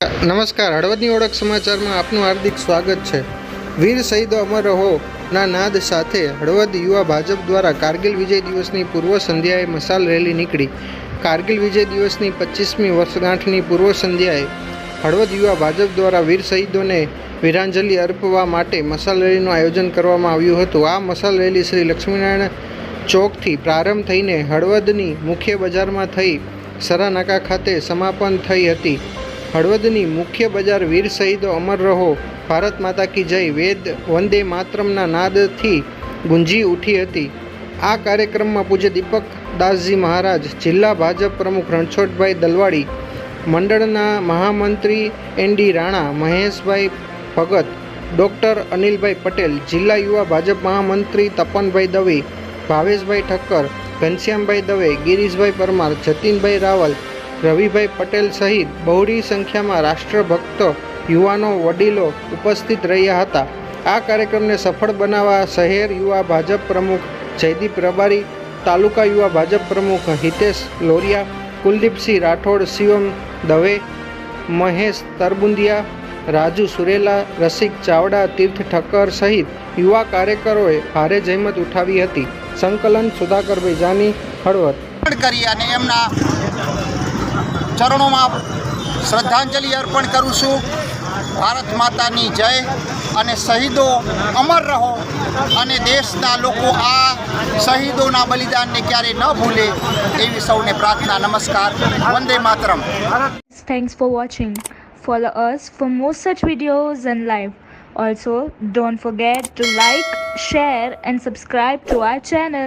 નમસ્કાર, હળવદની ઓળખ સમાચારમાં આપનું હાર્દિક સ્વાગત છે. વીર શહીદો અમર રહો, ના નાદ સાથે હળવદ યુવા ભાજપ દ્વારા કારગિલ વિજય દિવસની પૂર્વ સંધ્યાએ મશાલ રેલી નીકળી. કારગિલ વિજય દિવસની પચીસમી વર્ષગાંઠની પૂર્વ સંધ્યાએ હળવદ યુવા ભાજપ દ્વારા વીર શહીદોને વીરાંજલિ અર્પવા માટે મશાલ રેલીનું આયોજન કરવામાં આવ્યું હતું. આ મશાલ રેલી શ્રી લક્ષ્મીનારાયણ ચોકથી પ્રારંભ થઈને હળવદની મુખ્ય બજારમાં થઈ સરાનાકા ખાતે સમાપન થઈ હતી. હળવદની મુખ્ય બજાર વીર શહીદો અમર રહો. ભારત માતા કી જય. વેદ વંદે માતરમના નાદથી ગુંજી ઉઠી હતી. આ કાર્યક્રમમાં પૂજ્ય દીપક દાસજી મહારાજ, જિલ્લા ભાજપ પ્રમુખ રણછોડભાઈ દલવાડી, મંડળના મહામંત્રી N D Rana, Maheshbhai Bhagat, doctor Anilbhai Patel, જિલ્લા યુવા ભાજપ મહામંત્રી તપનભાઈ દવે, ભાવેશભાઈ ઠક્કર, ઘનશ્યામભાઈ દવે, ગિરીશભાઈ પરમાર, જતીનભાઈ રાવલ રવિભાઈ પટેલ સહિત બહોળી સંખ્યામાં રાષ્ટ્રભક્તો, યુવાનો, વડીલો ઉપસ્થિત રહ્યા હતા. આ કાર્યક્રમને સફળ બનાવવા શહેર યુવા ભાજપ પ્રમુખ જયદીપ રબારી, તાલુકા યુવા ભાજપ પ્રમુખ હિતેશ લોરિયા, કુલદીપસિંહ રાઠોડ, શિવમ દવે, મહેશ તરબુંદિયા, રાજુ સુરેલા, રસિક ચાવડા, તીર્થ ઠક્કર સહિત યુવા કાર્યકરોએ ભારે જહેમત ઉઠાવી હતી. સંકલન સુધાકરભાઈ જાની, હળવદ. કરી અને એમના ચરણોમાં શ્રદ્ધાંજલિ અર્પણ કરું છું ભારત માતાની જય અને શહીદો અમર રહો અને દેશના લોકો આ શહીદોના બલિદાનને ક્યારે ન ભૂલે એવી સૌને પ્રાર્થના નમસ્કાર વંદે માતરમ Thanks for watching. Follow us for more such videos and live. Also, don't forget to like, share, and subscribe to our channel.